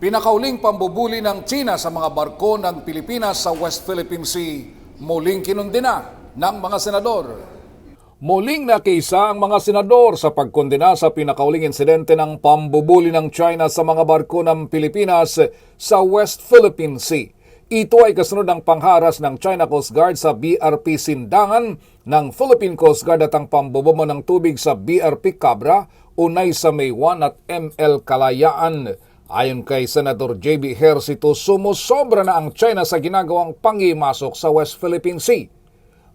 Pinakauling pambubuli ng China sa mga barko ng Pilipinas sa West Philippine Sea, muling kinundina ng mga senador. Muling nakiisa ang mga senador sa pagkondena sa pinakauling insidente ng pambubuli ng China sa mga barko ng Pilipinas sa West Philippine Sea. Ito ay kasunod ng pangharas ng China Coast Guard sa BRP Sindangan ng Philippine Coast Guard at ang pambubomo ng tubig sa BRP Cabra, Unay sa Maywan at ML Kalayaan. Ayon kay Senator J.B. Hercito, sumusobra na ang China sa ginagawang pangimasok sa West Philippine Sea.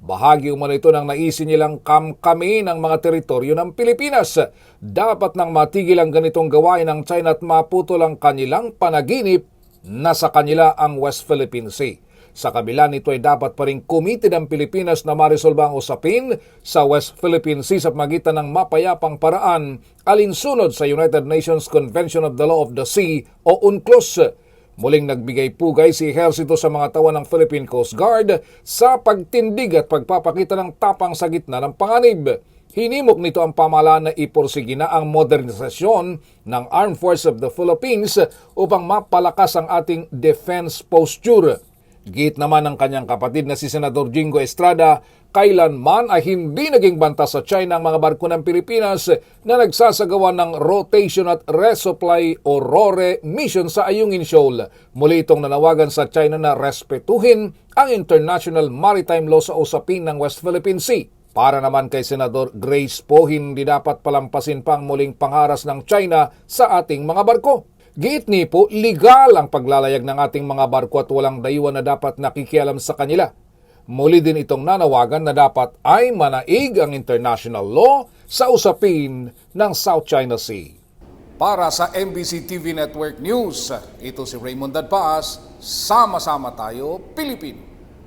Bahagi umano ito ng naisin nilang kamkami ng mga teritoryo ng Pilipinas. Dapat nang matigil ang ganitong gawain ng China at maputol ang kanilang panaginip na sa kanila ang West Philippine Sea. Sa kabila nito ay dapat pa rin committed ang Pilipinas na marisolba ang usapin sa West Philippine Sea sa magitan ng mapayapang paraan alinsunod sa United Nations Convention of the Law of the Sea o UNCLOS. Muling nagbigay pugay si Ejercito sa mga tawa ng Philippine Coast Guard sa pagtindig at pagpapakita ng tapang sa gitna ng panganib. Hinimok nito ang pamahalaan na iporsige na ang modernisasyon ng Armed Force of the Philippines upang mapalakas ang ating defense posture. Git naman ng kanyang kapatid na si Senador Jingo Estrada, kailanman ay hindi naging banta sa China ang mga barko ng Pilipinas na nagsasagawa ng rotation at resupply o RORE mission sa Ayungin Shoal. Muli itong nanawagan sa China na respetuhin ang international maritime law sa usapin ng West Philippine Sea. Para naman kay Senador Grace Po, hindi dapat palampasin pa ang muling pangaras ng China sa ating mga barko. Giit ni po, legal ang paglalayag ng ating mga barko at walang dayuhan na dapat nakikialam sa kanila. Muli din itong nanawagan na dapat ay manaig ang international law sa usapin ng South China Sea. Para sa MBC TV Network News, ito si Raymond Dadpaas, sama-sama tayo, Pilipino.